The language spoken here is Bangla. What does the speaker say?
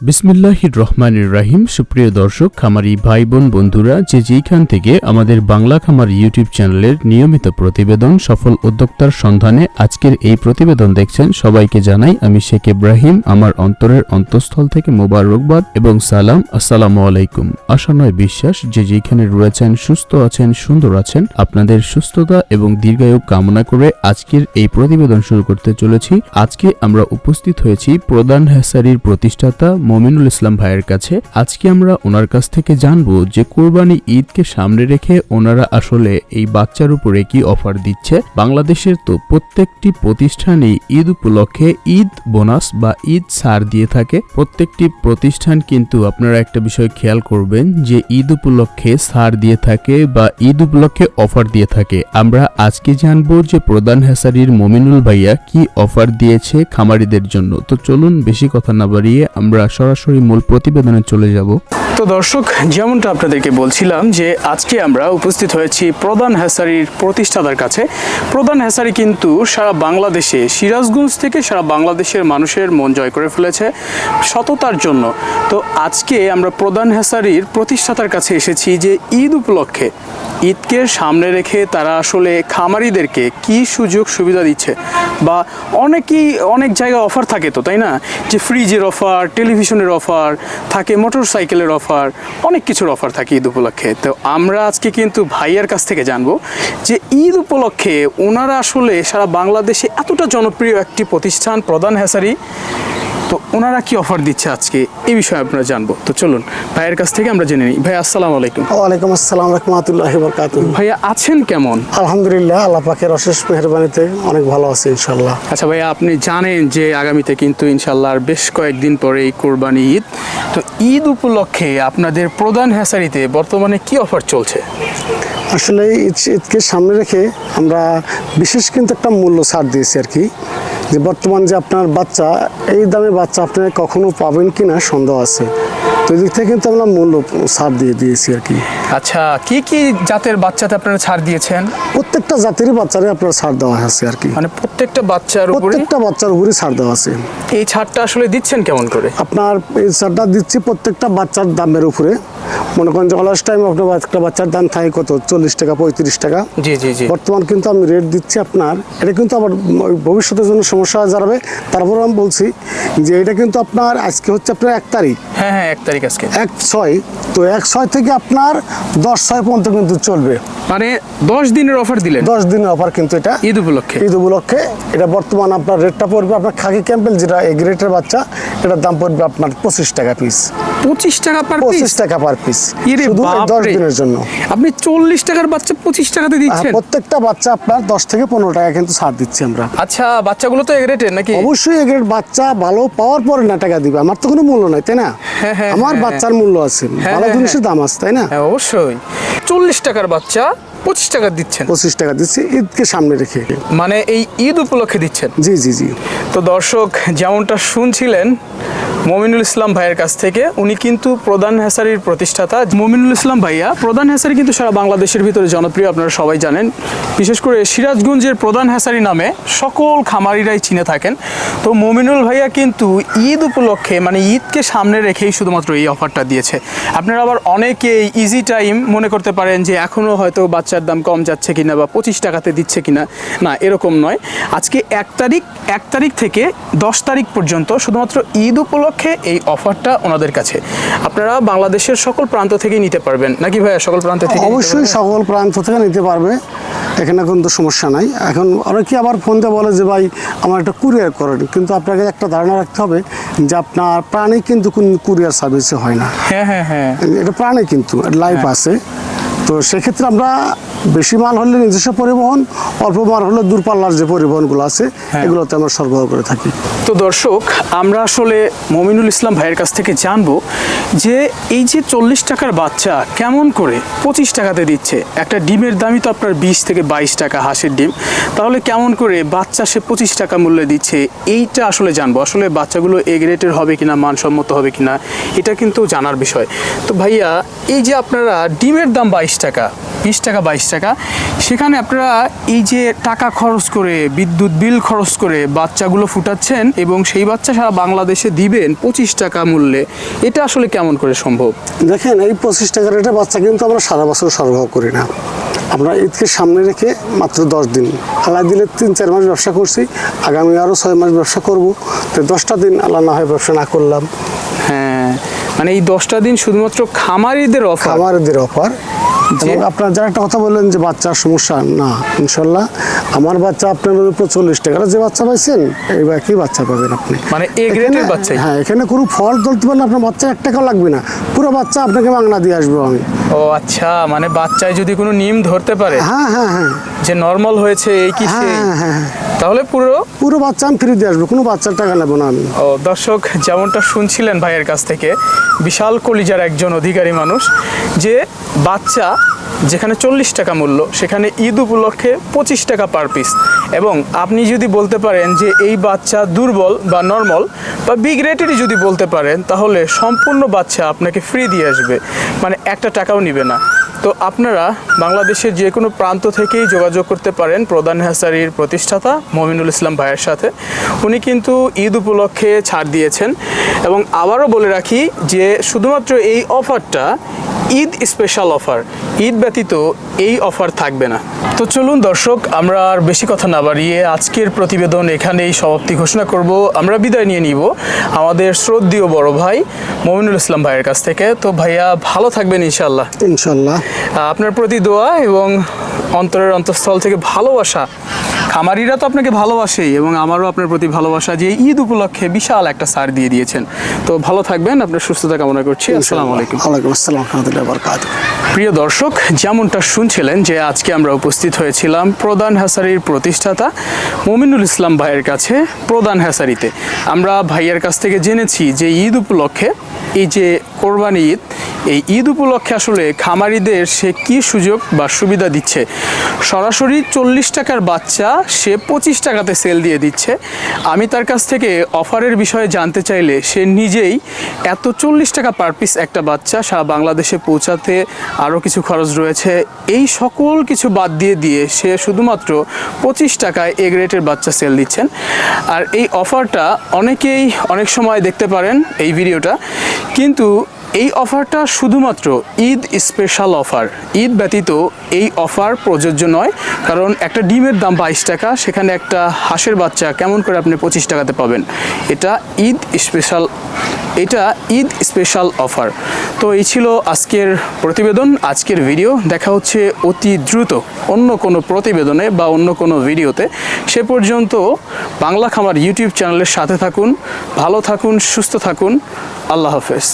বিসমিল্লাহির রহমানির রাহিম। সুপ্রিয় দর্শক, খামারি ভাই বোন বন্ধুরা, যে যেইখান থেকে আমাদের বাংলা খামার ইউটিউব চ্যানেলের নিয়মিত প্রতিবেদন, সফল উদ্যোক্তার সন্ধানে আজকের এই প্রতিবেদন দেখছেন, সবাইকে জানাই আমি শেখ ইব্রাহিম, আমার অন্তরের অন্তঃস্থল থেকে মোবারকবাদ এবং সালাম, আসসালামু আলাইকুম। আশা নয় বিশ্বাস, যে যেখানে রয়েছেন, সুস্থ আছেন, সুন্দর আছেন, আপনাদের সুস্থতা এবং দীর্ঘায়ু কামনা করে আজকের এই প্রতিবেদন শুরু করতে চলেছি। আজকে আমরা উপস্থিত হয়েছি প্রধান হ্যাসারির প্রতিষ্ঠাতা মমিনুল ইসলাম ভাইয়ের কাছে আজকে আমরা ওনার কাছ থেকে জানব যে কোরবানি ঈদকে সামনে রেখে ওনারা আসলে এই বাচ্চার উপরে কি অফার দিচ্ছে। বাংলাদেশের তো প্রত্যেকটি প্রতিষ্ঠানে ঈদ উপলক্ষে ঈদ বোনাস বা ঈদ ছাড় দিয়ে থাকে। প্রত্যেকটি প্রতিষ্ঠান কিন্তু আপনারা একটা বিষয় খেয়াল করবেন যে ঈদ উপলক্ষে ছাড় দিয়ে থাকে বা ঈদ উপলক্ষে অফার দিয়ে থাকে। আমরা আজকে জানব যে প্রধান হেসারির মমিনুল ভাইয়া কি অফার দিয়েছে খামারিদের জন্য। তো চলুন বেশি কথা না বাড়িয়ে আমরা সরাসরি মূল প্রতিবেদনে চলে যাব। তো দর্শক, যেমনটা আপনাদেরকে বলছিলাম যে আজকে আমরা উপস্থিত হয়েছি প্রধান হ্যাসারির প্রতিষ্ঠাতার কাছে। প্রধান হ্যাসারি কিন্তু সারা বাংলাদেশে, সিরাজগঞ্জ থেকে সারা বাংলাদেশের মানুষের মন জয় করে ফেলেছে সততার জন্য। তো আজকে আমরা প্রধান হ্যাসারির প্রতিষ্ঠাতার কাছে এসেছি যে ঈদ উপলক্ষে। ঈদকে সামনে রেখে তারা আসলে খামারিদেরকে কি সুযোগ সুবিধা দিচ্ছে? বা অনেকেই অনেক জায়গায় অফার থাকে তো, তাই না? যে ফ্রিজের অফার টেলিভিশনের অফার, থাকে মোটর সাইকেলের অফার, অনেক কিছুর অফার থাকে ঈদ উপলক্ষে। তো আমরা আজকে কিন্তু ভাইয়ার কাছ থেকে জানব যে ঈদ উপলক্ষে ওনারা আসলে সারা বাংলাদেশে এতটা জনপ্রিয় একটি প্রতিষ্ঠান প্রধান হ্যাসারি তো ওনারা কি অফার দিচ্ছে আজকে? এই বিষয়ে আপনারা জানব। তো চলুন ভাইয়ের কাছ থেকে আমরা জেনে নিই। ভাই আসসালামু আলাইকুম। ওয়ালাইকুম আসসালাম রহমতুল্লাহ বরকাত ভাইয়া আছেন কেমন? আলহামদুলিল্লাহ আল্লাহ পাকের অশেষ মেহরবানিতে অনেক ভালো আছে ইনশাল্লাহ আচ্ছা ভাইয়া আপনি জানেন যে আগামীতে কিন্তু ইনশাল্লাহ আর বেশ কয়েকদিন পরে এই কোরবানি ঈদ। তো ঈদ উপলক্ষে আপনাদের প্রধান হ্যাসারিতে বর্তমানে কি অফার চলছে? আসলে ঈদ- ঈদকে সামনে রেখে আমরা বিশেষ কিন্তু একটা মূল্য ছাড় দিয়েছি আর কি। যে বর্তমান যে আপনার বাচ্চা এই দামে বাচ্চা আপনি কখনো পাবেন কি না সন্দেহ আছে। তো এদিক থেকে কিন্তু আমরা মূল্য ছাড় দিয়ে দিয়েছি আর কি। আচ্ছা কি কি জাতের বাচ্চাতে আপনারা ছাড় দিয়েছেন? প্রত্যেকটা জাতেরই বাচ্চারই আপনার ছাড় দেওয়া আছে আর কি। মানে প্রত্যেকটা বাচ্চার উপরে প্রত্যেকটা বাচ্চার উপরই ছাড় দেওয়া আছে। এই ছাড়টা আসলে দিচ্ছেন কেমন করে? আপনার এই ছাড়টা দিচ্ছি প্রত্যেকটা বাচ্চার দামের উপরে। মনে করেন যে অলস টাইম আপনার একটা বাচ্চার দাম থাকে কত? চল্লিশ টাকা পঁয়ত্রিশ টাকা। জি জি জি। বর্তমান কিন্তু আমি রেট দিচ্ছি আপনার। এটা কিন্তু আবার ভবিষ্যতের জন্য সমস্যা হয়ে দাঁড়াবে। তারপর আমি বলছি যে এটা কিন্তু আপনার আজকে হচ্ছে আপনার এক তারিখ। হ্যাঁ হ্যাঁ এক তারিখ আজকে। এক ছয়। তো এক ছয় থেকে আপনার দশ ছয় পর্যন্ত কিন্তু চলবে। মানে দশ দিনের অফার দিলেন? দশ দিনের অফার কিন্তু এটা। ঈদ উপলক্ষে? ঈদ উপলক্ষে। এটা বর্তমান আপনার রেটটা পড়বে আপনার খাকি ক্যাম্পেল যেটা এই গ্রেটের বাচ্চা এটার দাম পড়বে আপনার পঁচিশ টাকা পিস পঁচিশ টাকা পার পঁচিশ টাকা পার পিস শুধু দশ। দিনের জন্য। আপনি চল্লিশ টাকার বাচ্চা পঁচিশ টাকাতে দিচ্ছেন? প্রত্যেকটা বাচ্চা আপনার দশ থেকে পনেরো টাকা কিন্তু ছাড় দিচ্ছি আমরা। আচ্ছা বাচ্চাগুলো তো রেটের নাকি? অবশ্যই এগ্রেড বাচ্চা ভালো পাওয়ার পরে না টাকা দিবে। আমার তো কোনো মূল্য নাই তাই না? হ্যাঁ, হ্যাঁ, আমার হ্যাঁ, বাচ্চার মূল্য আছে। ভালো জিনিসের দাম আছে তাই না? হ্যাঁ অবশ্যই। চল্লিশ টাকার বাচ্চা পঁচিশ টাকা দিচ্ছেন। পঁচিশ টাকা দিচ্ছি ঈদকে সামনে রেখে। মানে এই ঈদ উপলক্ষে দিচ্ছেন? জি জি জি। তো দর্শক যেমনটা শুনছিলেন মমিনুল ইসলাম ভাইয়ের কাছ থেকে, উনি কিন্তু প্রধান হেসারির প্রতিষ্ঠাতা। মমিনুল ইসলাম ভাইয়া, প্রধান হেসারি কিন্তু সারা বাংলাদেশের ভিতরে জনপ্রিয়, আপনারা সবাই জানেন। বিশেষ করে সিরাজগঞ্জের প্রধান হ্যাসারি নামে সকল খামারিরাই চিনে থাকেন। তো মমিনুল ভাইয়া কিন্তু ঈদ উপলক্ষে মানে ঈদকে সামনে রেখেই শুধুমাত্র এই অফারটা দিয়েছে। আপনারা আবার অনেকে ইজি টাইম মনে করতে পারেন যে এখনও হয়তো বাচ্চার দাম কম যাচ্ছে কিনা বা পঁচিশ টাকাতে দিচ্ছে কিনা। না, এরকম নয়। আজকে এক তারিখ এক তারিখ থেকে দশ তারিখ পর্যন্ত শুধুমাত্র ঈদ উপলক্ষে এই অফারটা ওনাদের কাছে। আপনারা বাংলাদেশের সকল প্রান্ত থেকেই নিতে পারবেন। নাকি ভাইয়া সকল প্রান্ত থেকে অবশ্যই সকল প্রান্ত থেকে নিতে পারবে। এখানে কিন্তু সমস্যা নাই। এখন অনেকে আবার ফোন দিয়ে বলে যে ভাই আমার একটা কুরিয়ার করেন। কিন্তু আপনাকে একটা ধারণা রাখতে হবে যে আপনার প্রাণী কিন্তু কোন কুরিয়ার সার্ভিসে হয় না। হ্যাঁ হ্যাঁ হ্যাঁ। এটা প্রাণী কিন্তু লাইফ আছে। তো সেক্ষেত্রে আমরা বেশি মাল হলে নিজস্ব পরিবহন অল্প মাল হলে দূরপাল্লার যে পরিবহনগুলো আছে এগুলোতে আমরা সরবরাহ করে থাকি। তো দর্শক আমরা আসলে মমিনুল ইসলাম ভাইয়ের কাছ থেকে জানব যে এই যে চল্লিশ টাকার বাচ্চা কেমন করে পঁচিশ টাকাতে দিচ্ছে? একটা ডিমের দামই তো আপনার বিশ থেকে বাইশ টাকা হাঁসের ডিম। তাহলে কেমন করে বাচ্চা সে পঁচিশ টাকা মূল্যে দিচ্ছে? এইটা আসলে জানব। আসলে বাচ্চাগুলো এগ রেটের হবে কিনা, মানসম্মত হবে কি না এটা কিন্তু জানার বিষয়। তো ভাইয়া, এই যে আপনারা ডিমের দাম বাইশ টাকা বিশ টাকা বাইশ টাকা। সেখানে আপনারা এই যে টাকা খরচ করে বিদ্যুৎ বিল খরচ করে বাচ্চাগুলো ফুটাচ্ছেন এবং সেই বাচ্চা সারা বাংলাদেশে দিবেন পঁচিশ টাকা মূল্যে এটা আসলে কেমন করে সম্ভব? দেখেন এই পঁচিশ টাকার রেটে বাচ্চা কিন্তু আমরা সারা বছর সরবরাহ করি না। আমরা ঈদকে সামনে রেখে মাত্র দশ দিন আল্লাহ দিলে তিন চার মাস ব্যবসা করছি আগামী আরও ছয় মাস ব্যবসা করব। তো দশটা দিন আল্লাহ না হয় ব্যবসা না করলাম। হ্যাঁ মানে এই দশটা দিন শুধুমাত্র খামারিদের অফার? খামারদের অফার। এবং আপনার যারা একটা কথা বললেন যে বাচ্চার সমস্যা না ইনশাল্লাহ। আমার বাচ্চা আপনার উপর চল্লিশ টাকার যে বাচ্চা পাইছেন এই একই বাচ্চা পাবেন আপনি। মানে এ গ্রেডের এখানে- হ্যাঁ এখানে কোনো ফল তুলতে পারলে আপনার বাচ্চা এক টাকাও লাগবে না। পুরো বাচ্চা আপনাকে বাংলা দিয়ে আসব আমি। ও আচ্ছা মানে বাচ্চায় যদি কোনো নিম ধরতে পারে? হ্যাঁ হ্যাঁ হ্যাঁ। যে নর্মাল হয়েছে এই কি হ্যাঁ হ্যাঁ হ্যাঁ। তাহলে পুরো পুরো বাচ্চা আমি ফ্রি দিয়ে আসব কোনো বাচ্চার টাকা নেব না আমি। ও দর্শক যেমনটা শুনছিলেন ভাইয়ের কাছ থেকে বিশাল কলিজার একজন অধিকারী মানুষ যে বাচ্চা যেখানে চল্লিশ টাকা মূল্য সেখানে ঈদ উপলক্ষে পঁচিশ টাকা পার পিস এবং আপনি যদি বলতে পারেন যে এই বাচ্চা দুর্বল বা নর্মাল বা বিগ রেটেরই যদি বলতে পারেন তাহলে সম্পূর্ণ বাচ্চা আপনাকে ফ্রি দিয়ে আসবে। মানে একটা টাকাও নিবে না। তো আপনারা বাংলাদেশের যে কোনো প্রান্ত থেকেই যোগাযোগ করতে পারেন প্রধান হাসারির প্রতিষ্ঠাতা মমিনুল ইসলাম ভাইয়ের সাথে। উনি কিন্তু ঈদ উপলক্ষে ছাড় দিয়েছেন এবং আবারও বলে রাখি যে শুধুমাত্র এই অফারটা ঈদ স্পেশাল অফার ঈদ ব্যতীত এই অফার থাকবে না। তো চলুন দর্শক আমরা আর বেশি কথা না বাড়িয়ে আজকের প্রতিবেদন এখানেই সমাপ্তি ঘোষণা করব। আমরা বিদায় নিয়ে নিব আমাদের শ্রদ্ধীয় বড় ভাই মমিনুল ইসলাম ভাইয়ের কাছ থেকে। তো ভাইয়া ভালো থাকবেন ইনশাল্লাহ ইনশাল্লাহ আপনার প্রতি দোয়া এবং অন্তরের অন্তঃস্থল থেকে ভালোবাসা খামারিরা তো আপনাকে ভালোবাসেই এবং আমারও আপনার প্রতি ভালোবাসা যে ঈদ উপলক্ষে বিশাল একটা সার দিয়ে দিয়েছেন। তো ভালো থাকবেন আপনার সুস্থতা কামনা করছি। আসসালামু আলাইকুম। ওয়ালাইকুম আসসালাম রহমতুল্লাহ বরকাত প্রিয় দর্শক যেমনটা শুনছিলেন যে আজকে আমরা উপস্থিত হয়েছিলাম প্রধান হ্যাসারির প্রতিষ্ঠাতা মমিনুল ইসলাম ভাইয়ের কাছে প্রধান হ্যাসারিতে আমরা ভাইয়ের কাছ থেকে জেনেছি যে ঈদ উপলক্ষে এই যে কোরবানি ঈদ এই ঈদ উপলক্ষে আসলে খামারিদের সে কি সুযোগ বা সুবিধা দিচ্ছে? সরাসরি চল্লিশ টাকার বাচ্চা সে পঁচিশ টাকাতে সেল দিয়ে দিচ্ছে। আমি তার কাছ থেকে অফারের বিষয়ে জানতে চাইলে সে নিজেই এত চল্লিশ টাকা পার পিস একটা বাচ্চা সারা বাংলাদেশে পৌঁছাতে আরও কিছু খরচ রয়েছে। এই সকল কিছু বাদ দিয়ে দিয়ে সে শুধুমাত্র পঁচিশ টাকায় এ গ্রেটের বাচ্চা সেল দিচ্ছেন। আর এই অফারটা অনেকেই অনেক সময় দেখতে পারেন এই ভিডিওটা। কিন্তু এই অফারটা শুধুমাত্র ঈদ স্পেশাল অফার ঈদ ব্যতীত এই অফার প্রযোজ্য নয়, কারণ একটা ডিমের দাম বাইশ টাকা, সেখানে একটা হাঁসের বাচ্চা কেমন করে আপনি পঁচিশ টাকাতে পাবেন? এটা ঈদ স্পেশাল এটা ঈদ স্পেশাল অফার তো এই ছিল আজকের প্রতিবেদন, আজকের ভিডিও দেখা হচ্ছে অতি দ্রুত অন্য কোনো প্রতিবেদনে বা অন্য কোনো ভিডিওতে সে পর্যন্ত বাংলা খামার ইউটিউব চ্যানেলের সাথে থাকুন, ভালো থাকুন, সুস্থ থাকুন। আল্লাহ হাফেজ।